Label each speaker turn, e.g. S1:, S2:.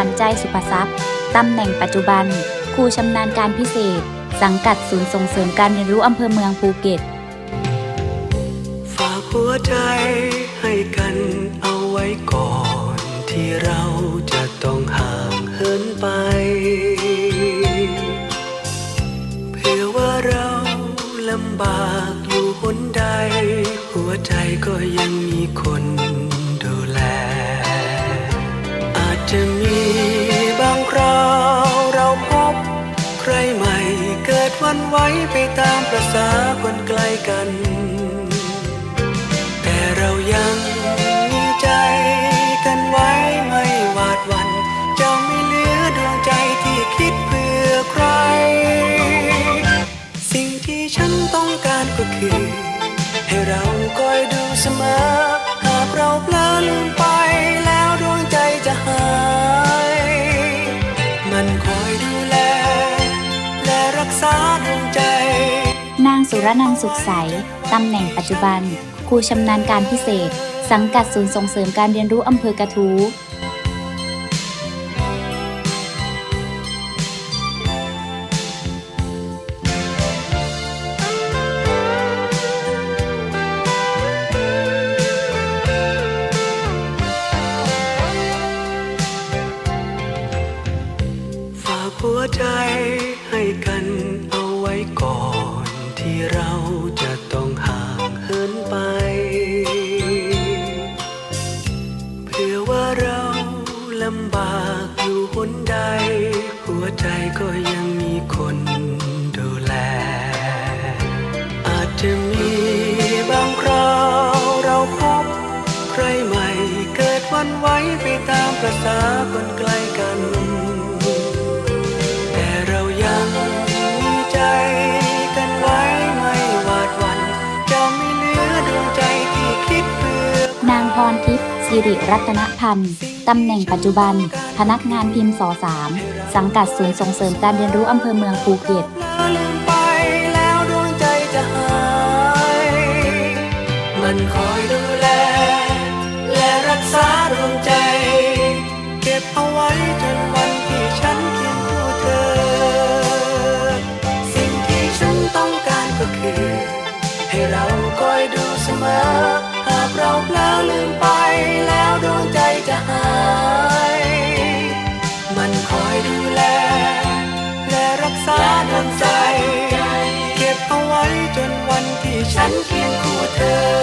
S1: วัญใจสุภทรัพย์ตำแหน่งปัจจุบัน ครูชำนาญการพิเศษ สังกัดศูนย์ส่งเสริมการเรียนรู้อำเภอเมืองภูเก็ต
S2: ฝากหัวใจให้กันเอาไว้ก่อน ที่เราจะต้องห่างเหินไปเผื่อว่าเราลำบากอยู่หนใด หัวใจก็ยังมีคน ดวันไหวไปตามประษาคนไกลกัน แต่เรายังมีใจกันไว้ไม่หวาดวัน จะไม่เหลือดวงใจที่คิดเพื่อใคร สิ่งที่ฉันต้องการก็คือ ให้เราคอยดูเสมอ หากเราเพลินไปแล้ว
S1: สุรนันท์สุขใส ตำแหน่งปัจจุบัน ครูชำนาญการพิเศษ สังกัดศูนย์ส่งเสริมการเรียนรู้อำเภอกระทู้
S2: ฝากหัวใจให้กันเอาไว้ก่อน เราจะต้องห่างเหินไป เพื่อว่าเราลำบากอยู่หนใด หัวใจก็ยังมีคนดูแล อาจจะมีบางคราวเราพบ ใครใหม่เกิดวันไหวไปตามประษาคนไกล้กัน
S1: สิริรัตนพันธ์ตำแหน่งปัจจุบัน พนักงานพิมพ์ส3สังกัดศูนย์ส่งเสริมการเรียนรู้อำเภอเมืองภูเก็ต
S2: มันคอยดูแล และรักษาดวงใจ เก็บเอาไว้จนวันที่ฉันเคียงคู่เธอ สิ่งที่ฉันต้องการก็คือ ให้เราคอยดูเสมอ หากเราเพลอลืม ว